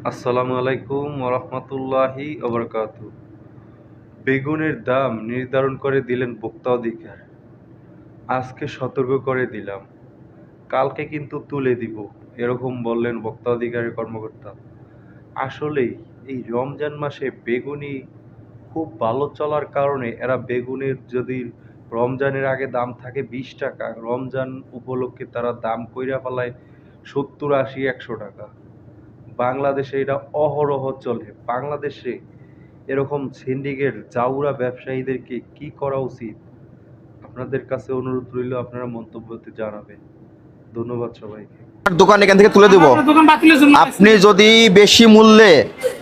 আসসালামু আলাইকুম ওরহমতুল্লাহি ওবরকাত। বেগুনের দাম নির্ধারণ করে দিলেন ভোক্তা অধিকার। আজকে সতর্ক করে দিলাম। কালকে কিন্তু তুলে দিব, এরকম বললেন ভোক্তা অধিকারের কর্মকর্তা। আসলেই এই রমজান মাসে বেগুনি খুব ভালো চলার কারণে এরা বেগুনের যদি রমজানের আগে দাম থাকে বিশ টাকা, রমজান উপলক্ষে তারা দাম কইরা ফেলায় সত্তর আশি, একশো টাকা। বাংলাদেশে এটা অহরহ চলে। বাংলাদেশে এরকম সিন্ডিকেট জাউরা ব্যবসায়ীদেরকে কি করা উচিত? আপনাদের কাছে অনুরোধ রইল আপনারা মন্তব্যতে জানাবেন। ধন্যবাদ সবাইকে। দোকান এখান থেকে তুলে দিব। আপনি যদি বেশি মূল্যে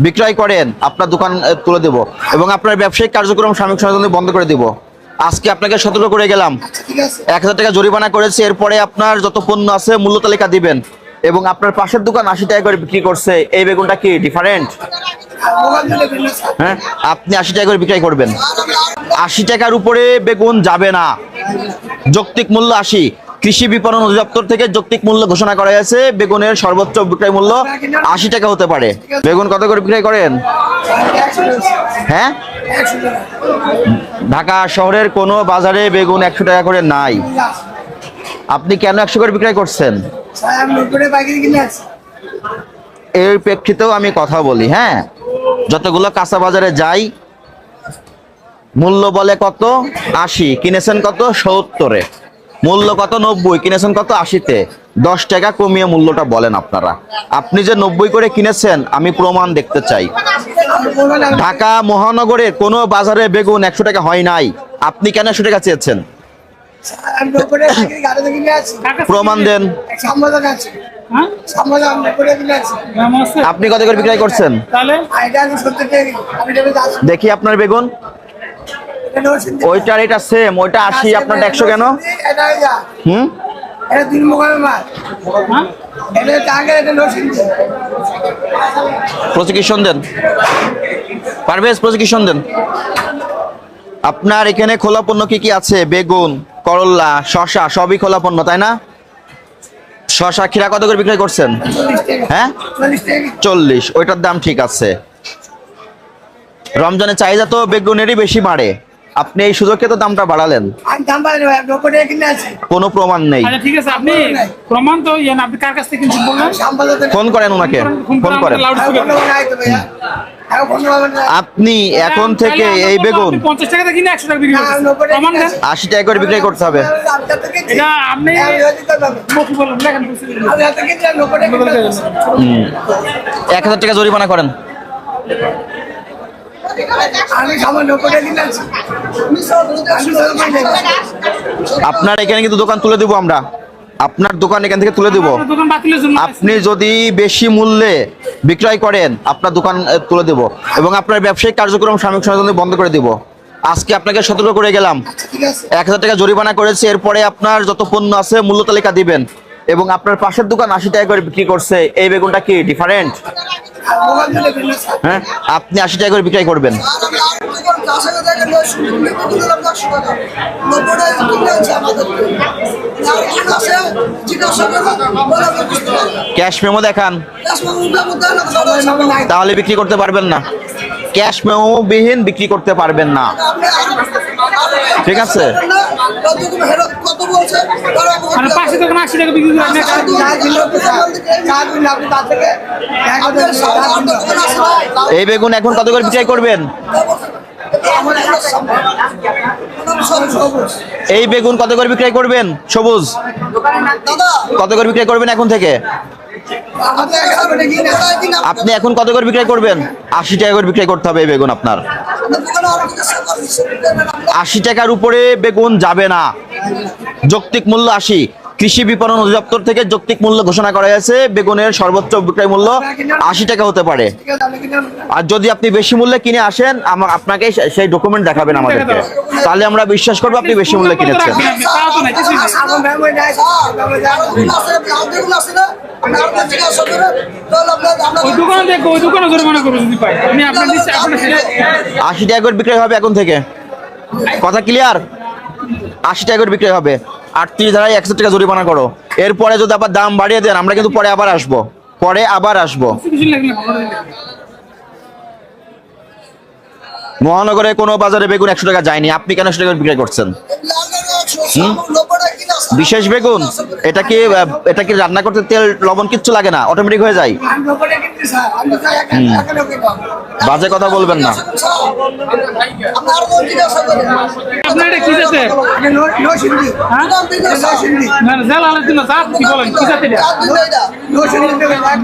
বিক্রয় করেন আপনার দোকান তুলে দেব। এবং আপনার ব্যবসায়িক কার্যক্রম সাময়িক সময়ের জন্য বন্ধ করে দিব। আজকে আপনাকে সতর্ক করে গেলাম। এক হাজার টাকা জরিমানা করেছে এরপরে আপনার যত পণ্য আছে মূল্য তালিকা দিবেন। এবং আপনার পাশের দোকান আশি টাকা করে বিক্রি করছে, এই বেগুনটা কি ডিফারেন্ট হ্যাঁ আপনি আশি টাকা করে বিক্রয় করবেন। আশি টাকার উপরে বেগুন যাবে না। যৌক্তিক মূল্য আশি। কৃষি বিপণন অধিদপ্তর থেকে যৌক্তিক মূল্য ঘোষণা করা হয়েছে, বেগুনের সর্বোচ্চ বিক্রয় মূল্য আশি টাকা হতে পারে। বেগুন কত করে বিক্রয় করেন? হ্যাঁ? ঢাকা শহরের কোনো বাজারে বেগুন একশো টাকা করে নাই। আপনি কেন একশো করে বিক্রয় করছেন? এর প্রেক্ষিতেও আমি কথা বলি হ্যাঁ? যতগুলো কাঁচা বাজারে যাই মূল্য বলে কত? আশি। কিনেছেন কত? সত্তরে। মূল্য কত? নব্বই। কিনেছেন কত? আশিতে। দশ টাকা কমিয়ে মূল্যটা বলেন আপনারা। আপনি যে নব্বই করে কিনেছেন আমি প্রমাণ দেখতে চাই। ঢাকা মহানগরের কোনো বাজারে বেগুন একশো টাকা হয় নাই। আপনি কেন একশো টাকা চেয়েছেন? প্রমাণ দেন। হ্যাঁ? আপনি কত করে বিক্রয় করছেন? দেখি আপনার বেগুন। ওইটার এটা সেম। ওইটা আশি আপনারটা একশো কেন? হুম? হ্যাঁ? প্রসিকিউশন দেন। পারভেজ প্রসিকিউশন দেন। আপনার এখানে খোলা পণ্য কি কি আছে? বেগুন। করল্লা শশা, সবই খোলা পণ্য, তাই না? শশা খিরা কত করে বিক্রয় করছেন? হ্যাঁ? চল্লিশ, ওইটার দাম ঠিক আছে। রমজানের চাহিদা তো বেগুনেরই বেশি বাড়ে। আপনি এই সুযোগে তো দামটা বাড়ালেন। কোনো প্রমাণ নেই। আচ্ছা ঠিক আছে আপনি প্রমাণ তো ইয়ে আপনি কার কাছ থেকে ফোন করেন ওনাকে ফোন করেন আপনি এখন থেকে এই বেগুন। পঞ্চাশ টাকা কিনে একশো টাকা বিক্রি আশি টাকা করে বিক্রয় করতে হবে। এক হাজার টাকা জরিমানা করেন। আমি সামান্য করে কিনেছি আপনার এখানে কিন্তু দোকান তুলে দিব আমরা। আপনার দোকান এখান থেকে তুলে দিব। আপনি যদি বেশি মূল্যে বিক্রয় করেন আপনার দোকান তুলে দেব। এবং আপনার ব্যবসায়িক কার্যক্রম সাময়িক জন্য বন্ধ করে দিব। আজকে আপনাকে সতর্ক করে গেলাম। এক হাজার টাকা জরিমানা করেছে এরপরে আপনার যত পণ্য আছে মূল্য তালিকা দিবেন। এবং আপনার পাশের দোকান আশি টাকা করে বিক্রি করছে। এই বেগুনটা কি ডিফারেন্ট হ্যাঁ আপনি আশি টাকা করে বিক্রয় করবেন। ক্যাশ মেমো দেখান। তাহলে বিক্রি করতে পারবেন না। ক্যাশ মেমো বিহীন বিক্রি করতে পারবেন না। ঠিক আছে। আশি টাকা বিক্রি এই বেগুন এখন কত করে বিক্রয় করবেন? এই বেগুন কত করে বিক্রয় করবেন? সবুজ। কত করে বিক্রয় করবেন এখন থেকে? আপনি এখন কত করে বিক্রয় করবেন? আশি টাকা করে বিক্রয় করতে হবে বেগুন আপনার। আশি টাকার উপরে বেগুন যাবে না। যৌক্তিক মূল্য আশি। কৃষি বিপণন অধিদপ্তর থেকে যৌক্তিক মূল্য ঘোষণা করা হয়েছে। বেগুনের সর্বোচ্চ বিক্রয় মূল্য আশি টাকা হতে পারে। আর যদি আপনি বেশি মূল্যে কিনে আসেন আপনাকে সেই ডকুমেন্ট দেখাবেন আমাদেরকে। তাহলে আমরা বিশ্বাস করব আপনি বেশি মূল্যে কিনেছেন। আশি টাকা করে বিক্রয় হবে এখন থেকে। কথা ক্লিয়ার আশি টাকা করে বিক্রয় হবে। আটত্রিশ ধারায় একশো টাকা জরিমানা করো। এরপরে যদি আবার দাম বাড়িয়ে দেন, আমরা কিন্তু পরে আবার আসব। পরে আবার আসব। মহানগরে কোনো বাজারে বেগুন একশো টাকা যায়নি। আপনি কেন একশো টাকা করে বিক্রি করছেন? বিশেষ বেগুন? এটা কি এটা কি রান্না করতে তেল, লবণ কিচ্ছু লাগে না? অটোমেটিক হয়ে যায়? বাজে কথা বলবেন না। আপনার এটা কি জাতের? আগে নো নো হ্যাঁ? নো সিন্ধি। না না, জেল আলাদা দিল জাত কি বলেন? কি দেবে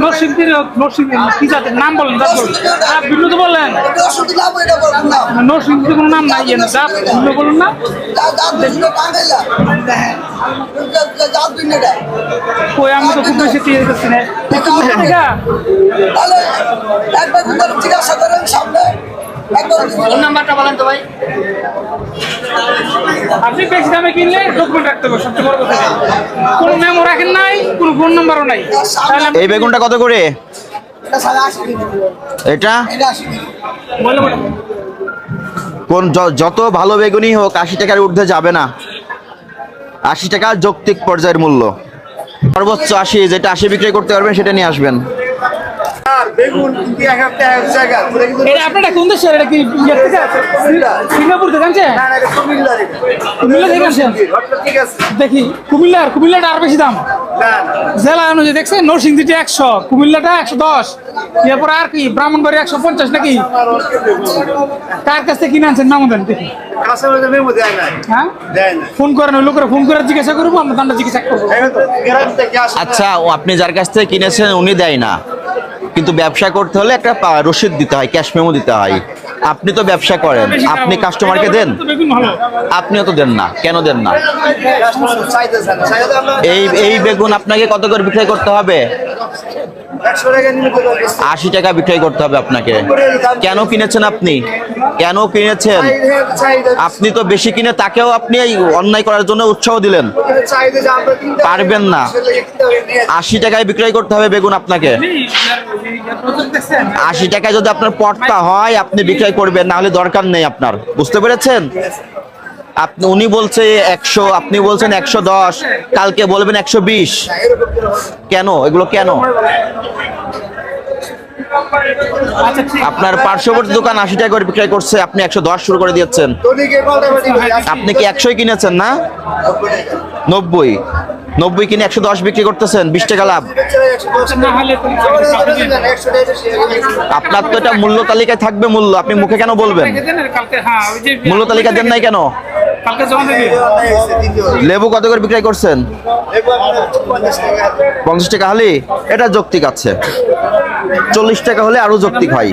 নরসিংদীর নরসিংদীর কি জাতের? নাম বলেন জাত বলেন। বিল্লু তো বললেন নরসিংদীর কোনো নাম নাই জাত বিল্লু বলুন না। কই আমি তো খুব বেশি দিয়ে দিচ্ছি না। একটু বসে দেখা একবার জিজ্ঞাসা করেন সামনে। ফোন নাম্বারটা বলেন তো ভাই। আপনি বেশি দামে কিনলে ডকুমেন্ট রাখতে হবে সবচেয়ে বড় কথা কোনো মেমো রাখেন নাই কোনো ফোন নাম্বারও নাই। এই বেগুনটা কত করে? এটা কোন য- যত ভালো বেগুনই হোক আশি টাকার ঊর্ধ্বে যাবে না। আশি টাকা যৌক্তিক পর্যায়ের মূল্য। সর্বোচ্চ আশি যেটা আশি বিক্রি করতে পারবেন সেটা নিয়ে আসবেন বেগুন কিন্তু এক একটা এক জায়গা পুরো কিন্তু এটা আপনারা কোন দেশের? এটা কি? সিঙ্গাপুর থেকে আনছে না, না, এটা কুমিল্লার এটা। কুমিল্লা থেকে আনছেন? দেখি কুমিল্লার কুমিল্লাটা আর বেশি দাম। না না। জেলা অনুযায়ী দেখছেন নরসিংদীটা একশো কুমিল্লাটা একশো দশ। এরপর আর কি ব্রাহ্মণবাড়ি একশো পঞ্চাশ নাকি? কার কাছ থেকে কিনে আনছেন? নাম দেন দেখি। হ্যাঁ? দেয় না ফোন করেন লোকেরা ফোন করে জিজ্ঞাসা করব আমরা দামটা জিজ্ঞাসা করব। আচ্ছা ও আপনি যার কাছ থেকে কিনেছেন উনি দেয় না? কিন্তু ব্যবসা করতে হলে একটা রসিদ দিতে হয় ক্যাশ মেমো দিতে হয়। আপনি তো ব্যবসা করেন, আপনি কাস্টমারকে দেন? আপনিও তো দেন না, কেন দেন না? এই এই বেগুন আপনাকে কত করে বিক্রয় করতে হবে? আশি টাকা বিক্রয় করতে হবে আপনাকে। কেন কিনেছেন আপনি? কেন কিনেছেন? আপনি তো বেশি কিনে তাকেও আপনি অন্যায় করার জন্য উৎসাহ দিলেন। পারবেন না। আশি টাকায় বিক্রয় করতে হবে বেগুন আপনাকে। আশি টাকায় যদি আপনার পটকা হয়, আপনি বিক্রয় করবেন না হলে দরকার নেই আপনার। বুঝতে পেরেছেন? আপনি উনি বলছে একশো, আপনি বলছেন একশো দশ, কালকে বলবেন একশো বিশ। কেন? এগুলো কেন? আপনার পার্শ্ববর্তী দোকান আশি টাকা করে বিক্রয় করছে আপনি একশো দশ শুরু করে দিচ্ছেন। আপনি কি একশোই কিনেছেন না? নব্বই। নব্বই কিনে একশো দশ বিক্রি করতেছেন বিশ টাকা লাভ। আপনার তো এটা মূল্য তালিকায় থাকবে মূল্য আপনি মুখে কেন বলবেন? হ্যাঁ মূল্য তালিকা দেন নাই কেন। লেবু কত করে বিক্রয় করছেন? পঞ্চাশ টাকা হলে? এটা যৌক্তিক আছে। চল্লিশ টাকা হলে আরও যৌক্তিক হয়।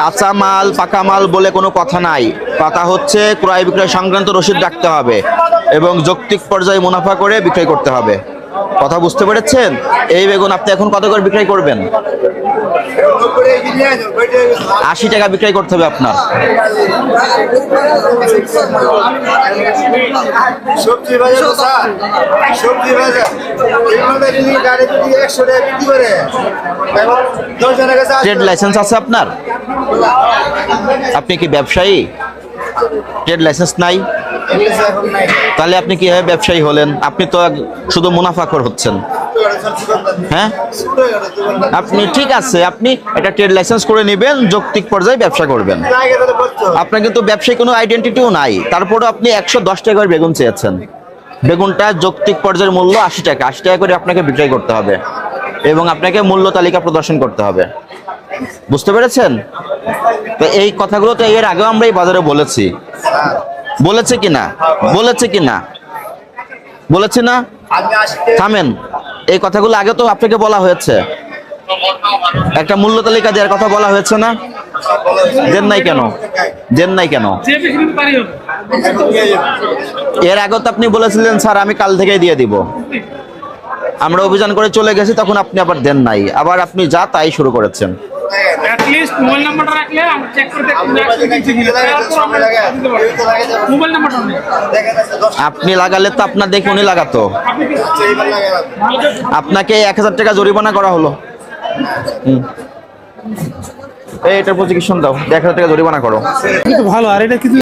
কাঁচা মাল পাকা মাল বলে কোনো কথা নাই। কথা হচ্ছে, ক্রয় বিক্রয় সংক্রান্ত রসিদ রাখতে হবে এবং যৌক্তিক পর্যায়ে মুনাফা করে বিক্রয় করতে হবে। কথা বুঝতে পেরেছেন? এই বেগুন আপনি এখন কত করে বিক্রয় করবেন? আশি টাকা বিক্রয় করতে হবে আপনার। সবজি বাজার সবজি বাজার। এই মালটা যদি গাড়ি যদি একশো টাকা বিক্রি করে এখন দশ জনের কাছে আসবে। ট্রেড লাইসেন্স আছে আপনার? আপনি কি ব্যবসায়ী? ট্রেড লাইসেন্স নাই। তাহলে আপনি কীভাবে ব্যবসায়ী হলেন? আপনি তো শুধু মুনাফাখর হচ্ছেন। হ্যাঁ। আপনি ঠিক আছে, আপনি এটা ট্রেড লাইসেন্স করে নেবেন, যৌক্তিক পর্যায়ে ব্যবসা করবেন। আপনার কিন্তু ব্যবসায়ী কোনো আইডেন্টিটিও নাই। তারপরে আপনি একশো দশ টাকা করে বেগুন চেয়েছেন। বেগুনটা যৌক্তিক পর্যায়ের মূল্য আশি টাকা। আশি টাকা করে আপনাকে বিক্রয় করতে হবে এবং আপনাকে মূল্য তালিকা প্রদর্শন করতে হবে। বুঝতে পেরেছেন? তো এই কথাগুলো তো এর আগেও আমরা এই বাজারে বলেছি। বলেছে কিনা? বলেছে কিনা? বলেছি না? থামেন। এই কথাগুলো আগে তো আপনাকে বলা হয়েছে। একটা মূল্য তালিকা দেওয়ার কথা বলা হয়েছে না? দেন নাই কেন? দেন নাই কেন। এর আগে তো আপনি বলেছিলেন, স্যার, আমি কাল থেকে দিয়ে দিব। আমরা অভিযান করে চলে গেছি, তখন আপনি আবার দেন নাই। আবার আপনি যা তাই শুরু করেছেন। অ্যাট লিস্ট মোবাইল নাম্বারটা রাখলে আমরা চেক করে। মোবাইল নাম্বারটা আপনি লাগালে তো আপনার দেখে উনি লাগাতো। রাখুন। আপনাকে এক হাজার টাকা জরিমানা করা হলো। হুম। এই এটার প্রসিকিউশন দাও। এক হাজার টাকা জরিমানা করো। ভালো আর এটা কিন্তু